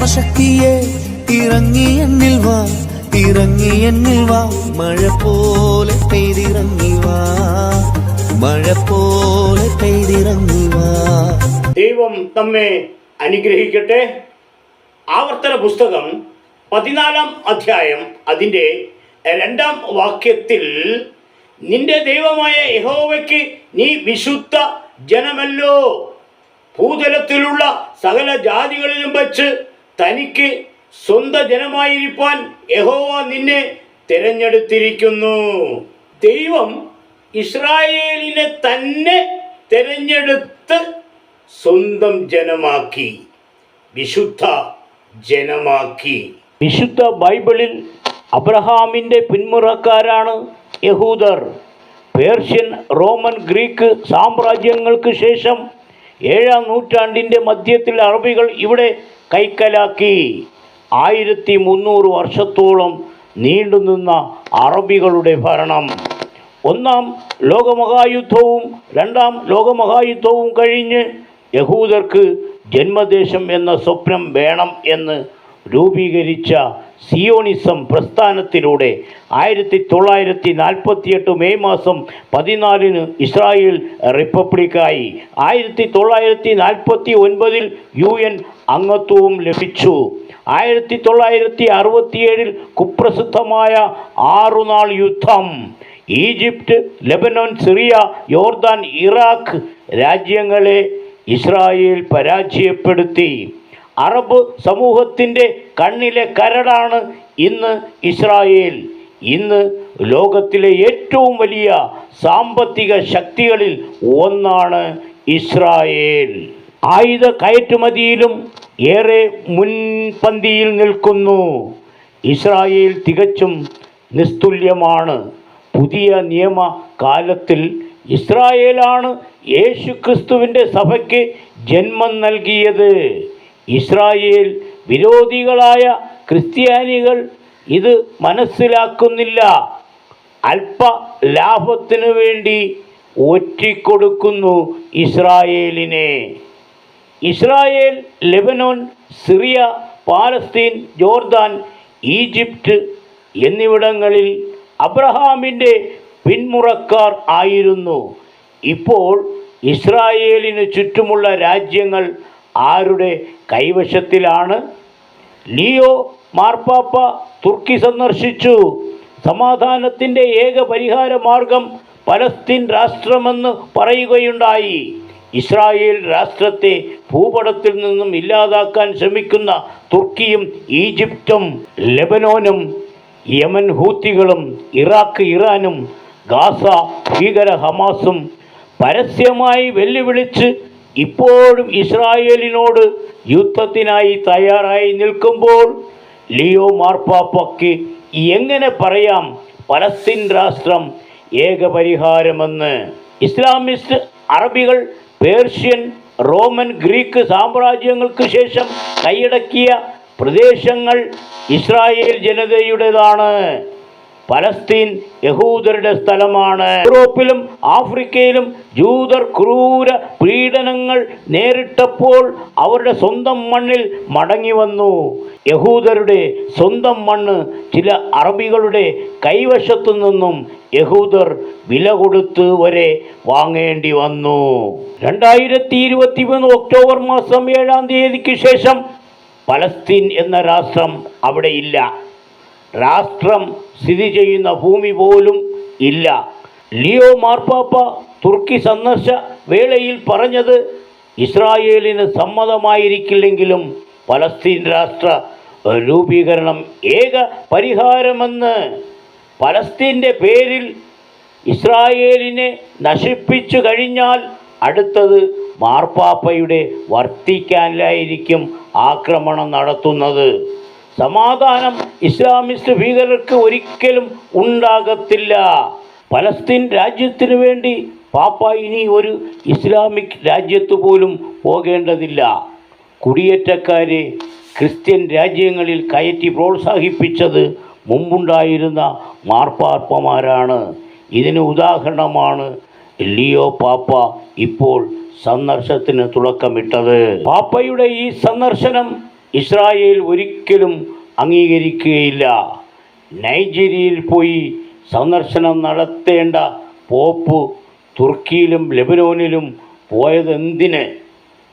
ആത്മശക്തിയെ ഇറങ്ങി എന്നിൽ വാ ഇറങ്ങി എന്നിൽ വാ. മഴ പോലെ പെയ്തിറങ്ങി വാ മഴ പോലെ പെയ്തിറങ്ങി വാ. ദൈവം നമ്മെ അനുഗ്രഹിക്കട്ടെ. ആവർത്തന പുസ്തകം പതിനാലാം അധ്യായം അതിന്റെ രണ്ടാം വാക്യത്തിൽ നിന്റെ ദൈവമായ യഹോവയ്ക്ക് നീ വിശുദ്ധ ജനമല്ലോ. ഭൂതലത്തിലുള്ള സകല ജാതികളിലും വച്ച് തനിക്ക് സ്വന്ത ജനമായിരിക്കാൻ യഹോവ നിന്നെ തിരഞ്ഞെടുത്തിരിക്കുന്നു. ദൈവം ഇസ്രായേലിനെ തന്നെ തിരഞ്ഞെടുത്ത് സ്വന്തം ജനമാക്കി വിശുദ്ധ ജനമാക്കി. വിശുദ്ധ ബൈബിളിൽ അബ്രഹാമിന്റെ പിന്മുറക്കാരാണ് യഹൂദർ. പേർഷ്യൻ റോമൻ ഗ്രീക്ക് സാമ്രാജ്യങ്ങൾക്ക് ശേഷം ഏഴാം നൂറ്റാണ്ടിന്റെ മധ്യത്തിൽ അറബികൾ ഇവിടെ കൈക്കലാക്കി. ആയിരത്തി മുന്നൂറ് വർഷത്തോളം നീണ്ടുനിന്ന അറബികളുടെ ഭരണം. ഒന്നാം ലോകമഹായുദ്ധവും രണ്ടാം ലോകമഹായുദ്ധവും കഴിഞ്ഞ് യഹൂദർക്ക് ജന്മദേശം എന്ന സ്വപ്നം വേണം എന്ന് രൂപീകരിച്ച സിയോണിസം പ്രസ്ഥാനത്തിലൂടെ ആയിരത്തി തൊള്ളായിരത്തി നാൽപ്പത്തിയെട്ട് മെയ് മാസം പതിനാലിന് ഇസ്രായേൽ റിപ്പബ്ലിക്കായി. ആയിരത്തി തൊള്ളായിരത്തി നാൽപ്പത്തി ഒൻപതിൽ യു എൻ അംഗത്വവും ലഭിച്ചു. ആയിരത്തി തൊള്ളായിരത്തി അറുപത്തിയേഴിൽ കുപ്രസിദ്ധമായ ആറുനാൾ യുദ്ധം. ഈജിപ്റ്റ് ലെബനോൻ സിറിയ യോർദാൻ ഇറാഖ് രാജ്യങ്ങളെ ഇസ്രായേൽ പരാജയപ്പെടുത്തി. അറബ് സമൂഹത്തിന്റെ കണ്ണിലെ കരടാണ് ഇന്ന് ഇസ്രായേൽ. ഇന്ന് ലോകത്തിലെ ഏറ്റവും വലിയ സാമ്പത്തിക ശക്തികളിൽ ഒന്നാണ് ഇസ്രായേൽ. ആയുധ കയറ്റുമതിയിലും ഏറെ മുൻപന്തിയിൽ നിൽക്കുന്നു. ഇസ്രായേൽ തികച്ചും നിസ്തുല്യമാണ്. പുതിയ നിയമ കാലത്തിൽ ഇസ്രായേലാണ് യേശു ക്രിസ്തുവിന്റെ സഭയ്ക്ക് ജന്മം നൽകിയത്. ഇസ്രായേൽ വിരോധികളായ ക്രിസ്ത്യാനികൾ ഇത് മനസ്സിലാക്കുന്നില്ല. അല്പ ലാഭത്തിനു വേണ്ടി ഒറ്റിക്കൊടുക്കുന്നു ഇസ്രായേലിനെ. Israel Lebanon Syria Palestine Jordan Egypt എന്നിവിടങ്ങളിൽ അബ്രഹാമിന്റെ പിന്മുറക്കാർ ആയിരുന്നു. ഇപ്പോൾ ഇസ്രായേലിന് ചുറ്റുമുള്ള രാജ്യങ്ങൾ ആരുടെ കൈവശത്തിലാണ്? ലിയോ മാർപ്പാപ്പ തുർക്കി സന്ദർശിച്ചു. സമാധാനത്തിന്റെ ഏക പരിഹാര മാർഗം പലസ്തീൻ രാഷ്ട്രമെന്ന് പറയുകയുണ്ടായി. ഇസ്രായേൽ രാഷ്ട്രത്തെ ഭൂപടത്തിൽ നിന്നും ഇല്ലാതാക്കാൻ ശ്രമിക്കുന്ന തുർക്കിയും ഈജിപ്തും ലെബനോനും യമൻ ഹൂത്തികളും ഇറാഖ് ഇറാനും ഗാസ ഭീകര ഹമാസും പരസ്യമായി വെല്ലുവിളിച്ച് ഇപ്പോഴും ഇസ്രായേലിനോട് യുദ്ധത്തിനായി തയ്യാറായി നിൽക്കുമ്പോൾ ലിയോ മാർപ്പാപ്പയ്ക്ക് എങ്ങനെ പറയാം? പലസ്തീൻ രാഷ്ട്രം ഏകപരിഹാരമെന്ന്. ഇസ്ലാമിസ്റ്റ് അറബികൾ പേർഷ്യൻ റോമൻ ഗ്രീക്ക് സാമ്രാജ്യങ്ങൾക്ക് ശേഷം കൈയടക്കിയ പ്രദേശങ്ങൾ ഇസ്രായേൽ ജനതയുടേതാണ്. പലസ്തീൻ യഹൂദരുടെ സ്ഥലമാണ്. യൂറോപ്പിലും ആഫ്രിക്കയിലും ജൂതർ ക്രൂര പീഡനങ്ങൾ നേരിട്ടപ്പോൾ അവരുടെ സ്വന്തം മണ്ണിൽ മടങ്ങി വന്നു. യഹൂദരുടെ സ്വന്തം മണ്ണ് ചില അറബികളുടെ കൈവശത്തു നിന്നും യഹൂദർ വില കൊടുത്ത് വരെ വാങ്ങേണ്ടി വന്നു. രണ്ടായിരത്തി ഇരുപത്തി മൂന്ന് ഒക്ടോബർ മാസം ഏഴാം തീയതിക്ക് ശേഷം പലസ്തീൻ എന്ന രാഷ്ട്രം അവിടെയില്ല രാഷ്ട്രം സ്ഥിതി ചെയ്യുന്ന ഭൂമി പോലും ഇല്ല. ലിയോ മാർപ്പാപ്പ തുർക്കി സന്ദർശ വേളയിൽ പറഞ്ഞത് ഇസ്രായേലിന് സമ്മതമായിരിക്കില്ലെങ്കിലും പലസ്തീൻ രാഷ്ട്ര രൂപീകരണം ഏക പരിഹാരമെന്ന് പലസ്തീന്റെ പേരിൽ ഇസ്രായേലിനെ നശിപ്പിച്ചു കഴിഞ്ഞാൽ അടുത്തത് മാർപ്പാപ്പയുടെ വർത്തിക്കാനിലായിരിക്കും ആക്രമണം നടത്തുന്നത്. സമാധാനം ഇസ്ലാമിസ്റ്റ് ഭീകരർക്ക് ഒരിക്കലും ഉണ്ടാകത്തില്ല. പലസ്തീൻ രാജ്യത്തിനു വേണ്ടി പാപ്പ ഇനി ഒരു ഇസ്ലാമിക് രാജ്യത്ത് പോലും പോകേണ്ടതില്ല. കുടിയേറ്റക്കാരെ ക്രിസ്ത്യൻ രാജ്യങ്ങളിൽ കയറ്റി പ്രോത്സാഹിപ്പിച്ചത് മുമ്പുണ്ടായിരുന്ന മാർപ്പാർപ്പമാരാണ് ഇതിന് ഉദാഹരണമാണ് ലിയോ പാപ്പ ഇപ്പോൾ സന്ദർശനത്തിന് തുടക്കമിട്ടത്. പാപ്പയുടെ ഈ സന്ദർശനം ഇസ്രായേൽ ഒരിക്കലും അംഗീകരിക്കുകയില്ല. നൈജീരിയയിൽ പോയി സന്ദർശനം നടത്തേണ്ട പോപ്പ് തുർക്കിയിലും ലെബനോനിലും പോയതെന്തിന്?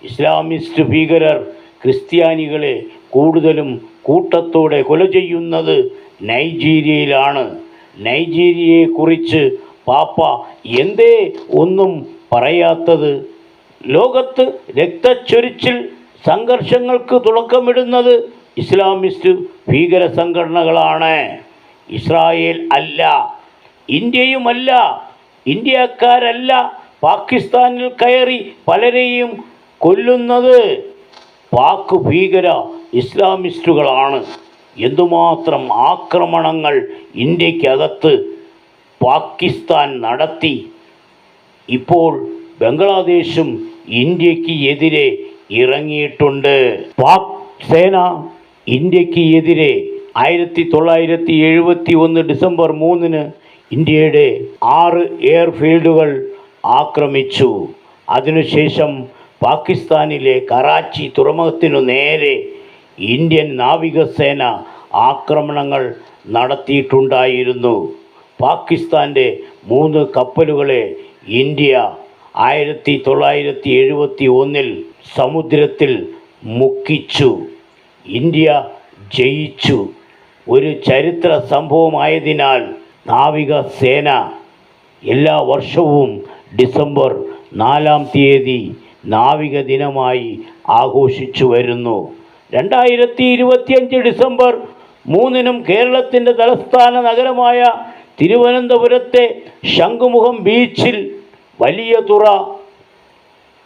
ഇസ്ലാമിസ്റ്റ് ഭീകരർ ക്രിസ്ത്യാനികളെ കൂടുതലും കൂട്ടത്തോടെ കൊല ചെയ്യുന്നത് നൈജീരിയയിലാണ്. നൈജീരിയയെക്കുറിച്ച് പാപ്പ എന്തേ ഒന്നും പറയാത്തത്? ലോകത്ത് രക്തച്ചൊരിച്ചിൽ സംഘർഷങ്ങൾക്ക് തുടക്കമിടുന്നത് ഇസ്ലാമിസ്റ്റ് ഭീകര സംഘടനകളാണ്. ഇസ്രായേൽ അല്ല ഇന്ത്യയുമല്ല ഇന്ത്യക്കാരല്ല പാകിസ്ഥാനിൽ കയറി പലരെയും കൊല്ലുന്നത് പാക് ഭീകര ഇസ്ലാമിസ്റ്റുകളാണ്. എന്തുമാത്രം ആക്രമണങ്ങൾ ഇന്ത്യക്കകത്ത് പാകിസ്ഥാൻ നടത്തി. ഇപ്പോൾ ബംഗ്ലാദേശും ഇന്ത്യയ്ക്ക് എതിരെ ഇറങ്ങിയിട്ടുണ്ട്. പാക് സേന ഇന്ത്യയ്ക്ക് എതിരെ ആയിരത്തി തൊള്ളായിരത്തി എഴുപത്തി ഒന്ന് ഡിസംബർ മൂന്നിന് ഇന്ത്യയുടെ ആറ് എയർഫീൽഡുകൾ ആക്രമിച്ചു. അതിനുശേഷം പാകിസ്ഥാനിലെ കറാച്ചി തുറമുഖത്തിനു നേരെ ഇന്ത്യൻ നാവികസേന ആക്രമണങ്ങൾ നടത്തിയിട്ടുണ്ടായിരുന്നു. പാകിസ്ഥാന്റെ മൂന്ന് കപ്പലുകളെ ഇന്ത്യ ആയിരത്തി തൊള്ളായിരത്തി എഴുപത്തി ഒന്നിൽ സമുദ്രത്തിൽ മുക്കിച്ചു. ഇന്ത്യ ജയിച്ചു. ഒരു ചരിത്ര സംഭവമായതിനാൽ നാവികസേന എല്ലാ വർഷവും ഡിസംബർ നാലാം തീയതി നാവിക ദിനമായി ആഘോഷിച്ചു വരുന്നു. രണ്ടായിരത്തി ഇരുപത്തിയഞ്ച് ഡിസംബർ മൂന്നിനും കേരളത്തിന്റെ തലസ്ഥാന നഗരമായ തിരുവനന്തപുരത്തെ ശംഖുമുഖം ബീച്ചിൽ വലിയ തുറ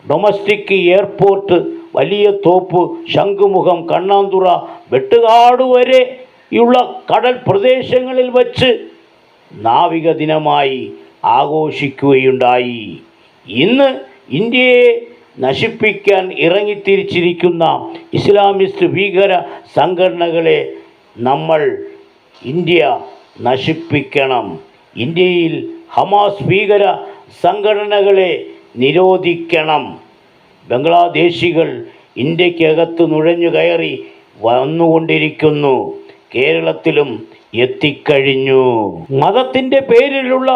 ഡൊമസ്റ്റിക് എയർപോർട്ട് വലിയ തോപ്പ് ശംഖുമുഖം കണ്ണാന്തുറ വെട്ടുകാട് വരെയുള്ള കടൽ പ്രദേശങ്ങളിൽ വച്ച് നാവിക ദിനമായി ആഘോഷിക്കുകയുണ്ടായി. ഇന്ന് ഇന്ത്യയെ നശിപ്പിക്കാൻ ഇറങ്ങിത്തിരിച്ചിരിക്കുന്ന ഇസ്ലാമിസ്റ്റ് ഭീകര സംഘടനകളെ നമ്മൾ ഇന്ത്യ നശിപ്പിക്കണം. ഇന്ത്യയിൽ ഹമാസ് ഭീകര സംഘടനകളെ നിരോധിക്കണം. ബംഗ്ലാദേശികൾ ഇന്ത്യക്കകത്ത് നുഴഞ്ഞു കയറി വന്നുകൊണ്ടിരിക്കുന്നു. കേരളത്തിലും എത്തിക്കഴിഞ്ഞു. മതത്തിന്റെ പേരിലുള്ള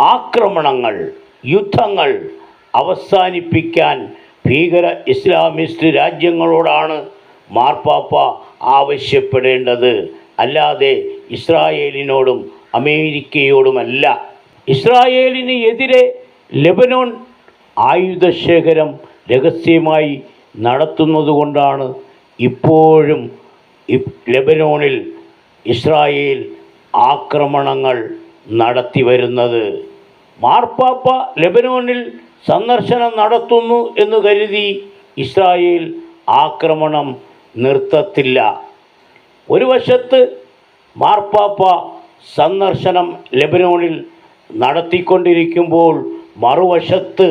ആക്രമണങ്ങൾ യുദ്ധങ്ങൾ അവസാനിപ്പിക്കാൻ ഭീകര ഇസ്ലാമിസ്റ്റ് രാജ്യങ്ങളോടാണ് മാർപ്പാപ്പ ആവശ്യപ്പെടേണ്ടത്. അല്ലാതെ ഇസ്രായേലിനോടും അമേരിക്കയോടുമല്ല. ഇസ്രായേലിന് എതിരെ ലെബനോൻ ആയുധശേഖരം രഹസ്യമായി നടത്തുന്നതുകൊണ്ടാണ് ഇപ്പോഴും ലെബനോണിൽ ഇസ്രായേൽ ആക്രമണങ്ങൾ നടത്തി വരുന്നത്. മാർപ്പാപ്പ ലെബനോനിൽ സന്ദർശനം നടത്തുന്നു എന്ന് കരുതി ഇസ്രായേൽ ആക്രമണം നിർത്തത്തില്ല. ഒരു വശത്ത് മാർപ്പാപ്പ സന്ദർശനം ലെബനോണിൽ നടത്തിക്കൊണ്ടിരിക്കുമ്പോൾ മറുവശത്ത്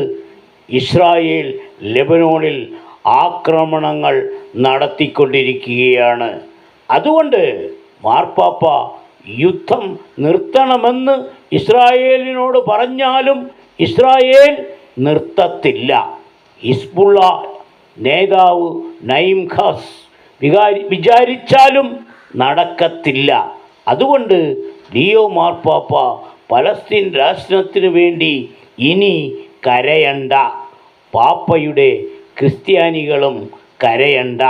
ഇസ്രായേൽ ലെബനോണിൽ ആക്രമണങ്ങൾ നടത്തിക്കൊണ്ടിരിക്കുകയാണ്. അതുകൊണ്ട് മാർപ്പാപ്പ യുദ്ധം നിർത്തണമെന്ന് ഇസ്രായേലിനോട് പറഞ്ഞാലും ഇസ്രായേൽ നിർത്തത്തില്ല. ഹിസ്ബുള്ള നേതാവ് നയിം ഖാസ് വികാരി വിചാരിച്ചാലും നടക്കത്തില്ല. അതുകൊണ്ട് ലിയോ മാർപ്പാപ്പ പലസ്തീൻ രാഷ്ട്രത്തിനു വേണ്ടി ഇനി കരയണ്ട. പാപ്പയുടെ ക്രിസ്ത്യാനികളും കരയണ്ട.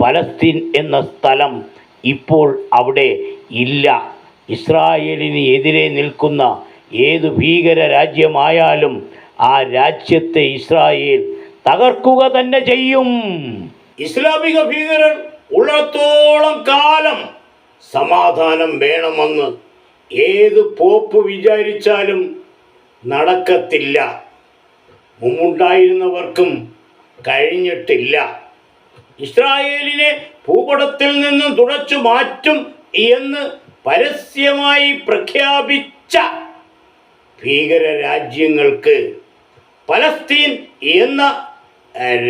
പലസ്തീൻ എന്ന സ്ഥലം ഇപ്പോൾ അവിടെ ഇല്ല. ഇസ്രായേലിന് എതിരെ നിൽക്കുന്ന ഏത് ഭീകര രാജ്യമായാലും ആ രാജ്യത്തെ ഇസ്രായേൽ തകർക്കുക തന്നെ ചെയ്യും. ഇസ്ലാമിക ഭീകരർ ഉള്ളത്തോളം കാലം സമാധാനം വേണമെന്ന് ഏത് പോപ്പ് വിചാരിച്ചാലും നടക്കത്തില്ല. മുമ്പുണ്ടായിരുന്നവർക്കും കഴിഞ്ഞിട്ടില്ല. ഇസ്രായേലിനെ ഭൂപടത്തിൽ നിന്നും തുടച്ചു മാറ്റും എന്ന് പരസ്യമായി പ്രഖ്യാപിച്ച ഭീകര രാജ്യങ്ങൾക്ക് പലസ്തീൻ എന്ന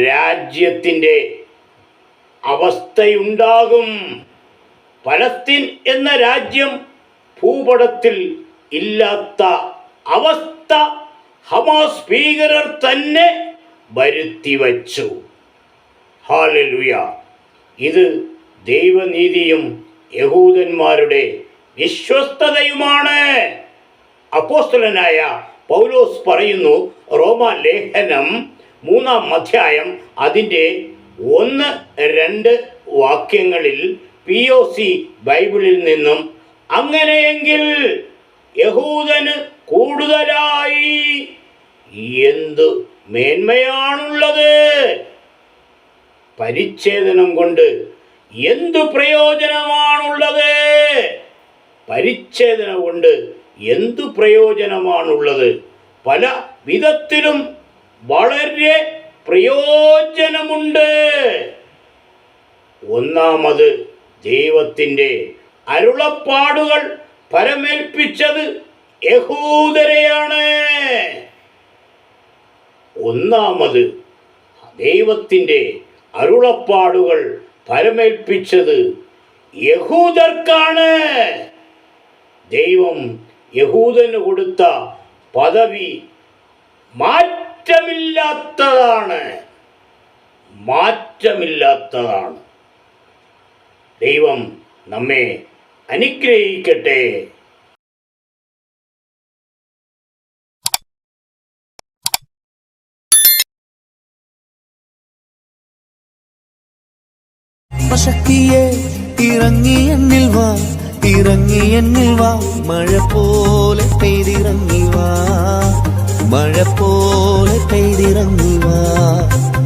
രാജ്യത്തിന്റെ അവസ്ഥയുണ്ടാകും. പലസ്തീൻ എന്ന രാജ്യം ഭൂപടത്തിൽ ഇല്ലാത്ത അവസ്ഥ ഹമാസ് ഭീകരർ തന്നെ വരുത്തി വച്ചു. ഹാലലുയ. ഇത് ദൈവനീതിയും യഹൂദന്മാരുടെ വിശ്വസ്തതയുമാണ്. അപ്പോസ്തലനായ പൗലോസ് പറയുന്നു റോമ ലേഖനം മൂന്നാം അധ്യായം അതിന്റെ ഒന്ന് രണ്ട് വാക്യങ്ങളിൽ പി ഒ സി ബൈബിളിൽ നിന്നും അങ്ങനെയെങ്കിൽ യഹൂദന് കൂടുതലായി എന്തു മേന്മയാണുള്ളത്? പരിച്ഛേദനം കൊണ്ട് എന്തു പ്രയോജനമാണുള്ളത്? പരിച്ഛേദന കൊണ്ട് എന്തു പ്രയോജനമാണുള്ളത്? പല വിധത്തിലും വളരെ പ്രയോജനമുണ്ട്. ഒന്നാമത് ദൈവത്തിന്റെ അരുളപ്പാടുകൾ പരമേൽപ്പിച്ചത് യഹൂദരെയാണ്. ഒന്നാമത് ദൈവത്തിന്റെ അരുളപ്പാടുകൾ പരമേൽപ്പിച്ചത് യഹൂദർക്കാണ്. ദൈവം യഹൂദന് കൊടുത്ത പദവി മാറ്റമില്ലാത്തതാണ്. മാറ്റമില്ലാത്തതാണ്. ദൈവം നമ്മെ അനുഗ്രഹിക്കട്ടെ. ശക്തിയെ ഇറങ്ങി എന്നിൽ വാ ഇറങ്ങി എന്നിൽ വാ. മഴ പോലെ പെയ്തിറങ്ങി വാ മഴ പോലെ പെയ്തിറങ്ങി വാ.